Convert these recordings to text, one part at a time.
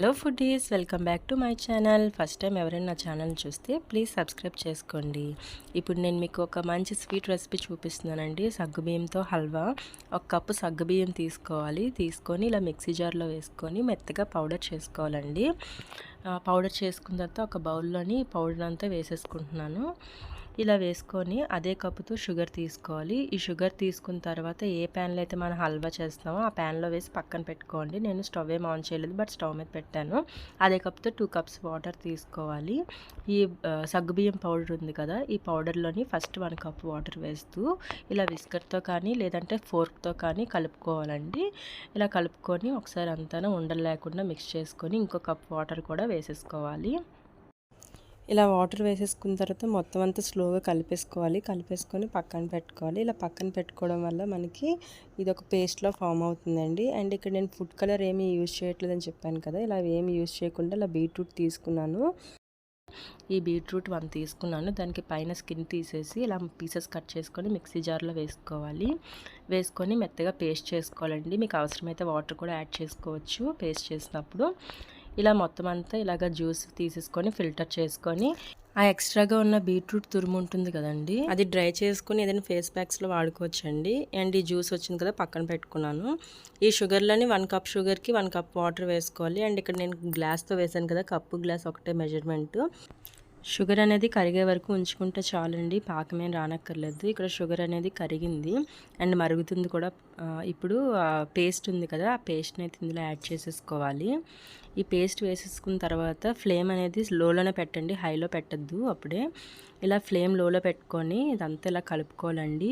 Hello foodies welcome back to my channel first time ఎవరైనా నా channel చూస్తే please subscribe చేసుకోండి. ఇప్పుడు నేను మీకు ఒక మంచి స్వీట్ రెసిపీ చూపిస్తున్నానండి. సగ్గుబియ్యంతో హల్వా. ఒక కప్పు సగ్గుబియ్యం తీసుకోవాలి. తీసుకొని ఇలా మిక్సీ జార్లో వేసుకొని మెత్తగా పౌడర్ చేసుకోవాలండి. పౌడర్ చేసుకున్న తర్వాత ఒక బౌల్లోని పౌడర్ అంతా వేసేసుకుంటున్నాను. ఇలా వేసుకొని అదే కప్పుతో షుగర్ తీసుకోవాలి. ఈ షుగర్ తీసుకున్న తర్వాత ఏ ప్యాన్లో అయితే మనం హల్వా చేస్తామో ఆ ప్యాన్లో వేసి పక్కన పెట్టుకోండి. నేను స్టవ్ ఏం ఆన్ చేయలేదు బట్ స్టవ్ మీద పెట్టాను. అదే కప్తో టూ కప్స్ వాటర్ తీసుకోవాలి. ఈ సగ్గుబియ్యం పౌడర్ ఉంది కదా ఈ పౌడర్లోని ఫస్ట్ వన్ కప్ వాటర్ వేస్తూ ఇలా విస్కర్తో కానీ లేదంటే ఫోర్క్తో కానీ కలుపుకోవాలండి. ఇలా కలుపుకొని ఒకసారి అంతా ఉండలేకుండా మిక్స్ చేసుకొని ఇంకో కప్ వాటర్ కూడా వేసేసుకోవాలి. ఇలా వాటర్ వేసేసుకున్న తర్వాత మొత్తం అంతా స్లోగా కలిపేసుకోవాలి. కలిపేసుకొని పక్కన పెట్టుకోవాలి. ఇలా పక్కన పెట్టుకోవడం వల్ల మనకి ఇది ఒక పేస్ట్లో ఫామ్ అవుతుందండి. అండ్ ఇక్కడ నేను ఫుడ్ కలర్ ఏమీ యూజ్ చేయట్లేదని చెప్పాను కదా! ఇలా ఏమి యూజ్ చేయకుండా ఇలా బీట్రూట్ తీసుకున్నాను. ఈ బీట్రూట్ వన్ తీసుకున్నాను. దానికి పైన స్కిన్ తీసేసి ఇలా పీసెస్ కట్ చేసుకొని మిక్సీ జార్లో వేసుకోవాలి. వేసుకొని మెత్తగా పేస్ట్ చేసుకోవాలండి. మీకు అవసరమైతే వాటర్ కూడా యాడ్ చేసుకోవచ్చు పేస్ట్ చేసినప్పుడు. ఇలా మొత్తం అంతా ఇలాగ జ్యూస్ తీసేసుకొని ఫిల్టర్ చేసుకొని ఆ ఎక్స్ట్రాగా ఉన్న బీట్రూట్ తురుము ఉంటుంది కదండి అది డ్రై చేసుకుని ఏదైనా ఫేస్ ప్యాక్స్లో వాడుకోవచ్చండి. అండ్ ఈ జ్యూస్ వచ్చింది కదా పక్కన పెట్టుకున్నాను. ఈ షుగర్లోని వన్ కప్ షుగర్కి వన్ కప్ వాటర్ వేసుకోవాలి. అండ్ ఇక్కడ నేను గ్లాస్తో వేసాను కదా కప్పు గ్లాస్ ఒకటే మెజర్మెంట్. షుగర్ అనేది కరిగే వరకు ఉంచుకుంటే చాలండి పాకమేం రానక్కర్లేదు. ఇక్కడ షుగర్ అనేది కరిగింది. అండ్ మరుగుతుంది కూడా ఇప్పుడు పేస్ట్ ఉంది కదా ఆ పేస్ట్ని అయితే ఇందులో యాడ్ చేసేసుకోవాలి. ఈ పేస్ట్ వేసేసుకున్న తర్వాత ఫ్లేమ్ అనేది లోలోనే పెట్టండి హైలో పెట్టద్దు అప్పుడే. ఇలా ఫ్లేమ్ లోలో పెట్టుకొని ఇదంతా ఇలా కలుపుకోవాలండి.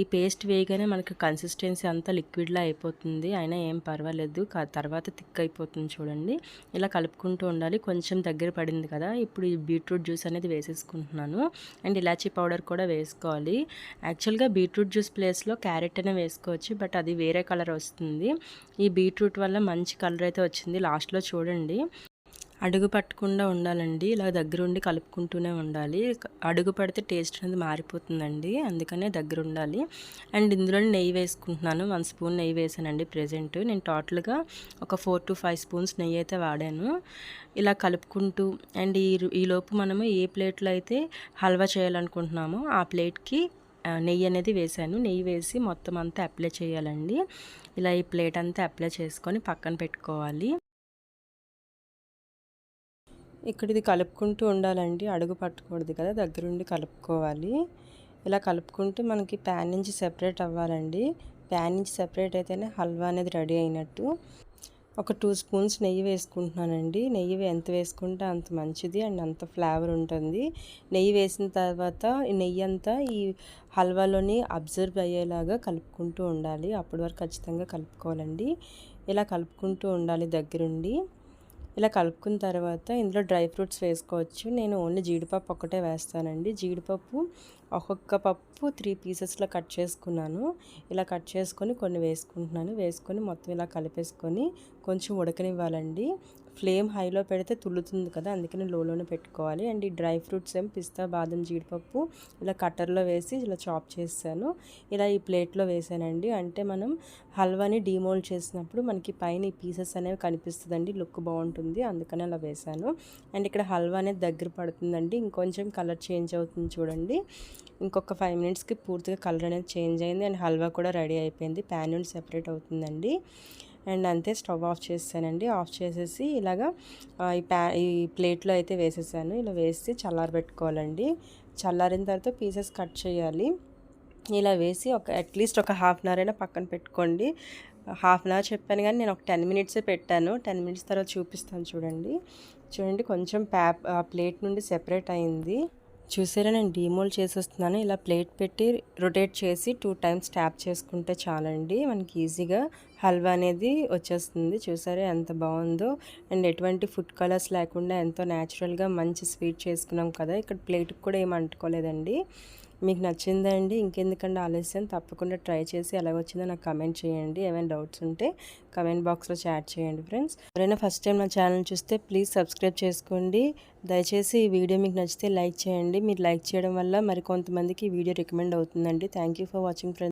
ఈ పేస్ట్ వేయగానే మనకి కన్సిస్టెన్సీ అంతా లిక్విడ్లా అయిపోతుంది. అయినా ఏం పర్వాలేదు. తర్వాత థిక్ అయిపోతుంది చూడండి. ఇలా కలుపుకుంటూ ఉండాలి. కొంచెం దగ్గర పడింది కదా. ఇప్పుడు ఈ బీట్రూట్ జ్యూస్ అనేది వేసేసుకుంటున్నాను. అండ్ ఇలాచీ పౌడర్ కూడా వేసుకోవాలి. యాక్చువల్గా బీట్రూట్ జ్యూస్ ప్లేస్లో క్యారెట్ అనే వేసుకోవచ్చు. బట్ అది వేరే కలర్ వస్తుంది. ఈ బీట్రూట్ వల్ల మంచి కలర్ అయితే వచ్చింది. లాస్ట్లో చూడండి. అడుగు పట్టకుండా ఉండాలండి. ఇలా దగ్గరుండి కలుపుకుంటూనే ఉండాలి. అడుగు పడితే టేస్ట్ అనేది మారిపోతుందండి. అందుకనే దగ్గర ఉండాలి అండ్ ఇందులో నెయ్యి వేసుకుంటున్నాను. వన్ స్పూన్ నెయ్యి వేసానండి ప్రజెంట్. నేను టోటల్గా ఒక ఫోర్ టు ఫైవ్ స్పూన్స్ నెయ్యి అయితే వాడాను. ఇలా కలుపుకుంటూ అండ్ ఈ ఈలోపు మనము ఏ ప్లేట్లో అయితే హల్వా చేయాలనుకుంటున్నామో ఆ ప్లేట్కి నెయ్యి అనేది వేసాను. నెయ్యి వేసి మొత్తం అంతా అప్లై చేయాలండి. ఇలా ఈ ప్లేట్ అంతా అప్లై చేసుకొని పక్కన పెట్టుకోవాలి. ఇక్కడ ఇది కలుపుకుంటూ ఉండాలండి. అడుగు పట్టకూడదు కదా దగ్గరుండి కలుపుకోవాలి. ఇలా కలుపుకుంటూ మనకి ప్యాన్ నుంచి సెపరేట్ అవ్వాలండి. ప్యాన్ నుంచి సెపరేట్ అయితేనే హల్వా అనేది రెడీ అయినట్టు. ఒక టూ స్పూన్స్ నెయ్యి వేసుకుంటున్నానండి. నెయ్యి ఎంత వేసుకుంటే అంత మంచిది అండ్ అంత ఫ్లేవర్ ఉంటుంది. నెయ్యి వేసిన తర్వాత ఈ నెయ్యి అంతా ఈ హల్వాలోని అబ్జర్వ్ అయ్యేలాగా కలుపుకుంటూ ఉండాలి. అప్పటి వరకు ఖచ్చితంగా కలుపుకోవాలండి. ఇలా కలుపుకుంటూ ఉండాలి దగ్గరుండి. ఇలా కలుపుకున్న తర్వాత ఇందులో డ్రై ఫ్రూట్స్ వేసుకోవచ్చు. నేను ఓన్లీ జీడిపప్పు ఒక్కటే వేస్తానండి. జీడిపప్పు ఒక్కొక్క పప్పు త్రీ పీసెస్లో కట్ చేసుకున్నాను. ఇలా కట్ చేసుకొని కొన్ని వేసుకుంటున్నాను. వేసుకొని మొత్తం ఇలా కలిపేసుకొని కొంచెం ఉడకనివ్వాలండి. ఫ్లేమ్ హైలో పెడితే తుల్లుతుంది కదా అందుకని లోలోనే పెట్టుకోవాలి. అండ్ ఈ డ్రై ఫ్రూట్స్ ఏం పిస్తా బాదం జీడిపప్పు ఇలా కట్టర్లో వేసి ఇలా చాప్ చేస్తాను. ఇలా ఈ ప్లేట్లో వేసానండి. అంటే మనం హల్వాని డీమోల్డ్ చేసినప్పుడు మనకి పైన ఈ పీసెస్ అనేవి కనిపిస్తుందండి లుక్ బాగుంటుంది అందుకని అలా వేసాను. అండ్ ఇక్కడ హల్వా అనేది దగ్గర పడుతుందండి ఇంకొంచెం కలర్ చేంజ్ అవుతుంది చూడండి. ఇంకొక ఫైవ్ మినిట్స్కి పూర్తిగా కలర్ అనేది చేంజ్ అయింది అండ్ హల్వా కూడా రెడీ అయిపోయింది ప్యాన్ నుండి సెపరేట్ అవుతుందండి. అండ్ అంతే స్టవ్ ఆఫ్ చేస్తానండి. ఆఫ్ చేసేసి ఇలాగా ఈ ప్యా ఈ ప్లేట్లో అయితే వేసేసాను. ఇలా వేసి చల్లారబెట్టుకోవాలండి చల్లారిన తర్వాత పీసెస్ కట్ చేయాలి. ఇలా వేసి ఒక అట్లీస్ట్ ఒక హాఫ్ అన్ అవర్ అయినా పక్కన పెట్టుకోండి. హాఫ్ అన్ అవర్ చెప్పాను కానీ నేను ఒక టెన్ మినిట్సే పెట్టాను. టెన్ మినిట్స్ తర్వాత చూపిస్తాను చూడండి. చూడండి కొంచెం ప్యాప్ ప్లేట్ నుండి సెపరేట్ అయింది. చూసారా నేను డీమోల్ చేసేస్తున్నాను. ఇలా ప్లేట్ పెట్టి రొటేట్ చేసి టూ టైమ్స్ ట్యాప్ చేసుకుంటే చాలండి. మనకి ఈజీగా హల్వా అనేది వచ్చేస్తుంది. చూసారా ఎంత బాగుందో. అండ్ ఎటువంటి ఫుడ్ కలర్స్ లేకుండా ఎంతో న్యాచురల్గా మంచి స్వీట్ చేసుకున్నాం కదా. ఇక్కడ ప్లేట్కి కూడా ఏం అంటుకోలేదండి. మీకు నచ్చిందండి ఇంకెందుకంటే ఆలస్యం తప్పకుండా ట్రై చేసి ఎలా వచ్చిందో నాకు కమెంట్ చేయండి. ఏమైనా డౌట్స్ ఉంటే కమెంట్ బాక్స్లో చాట్ చేయండి ఫ్రెండ్స్. ఎవరైనా ఫస్ట్ టైం నా ఛానల్ చూస్తే ప్లీజ్ సబ్స్క్రైబ్ చేసుకోండి. దయచేసి ఈ వీడియో మీకు నచ్చితే లైక్ చేయండి. మీరు లైక్ చేయడం వల్ల మరి కొంతమందికి ఈ వీడియో రికమెండ్ అవుతుందండి. Thank for watching friends.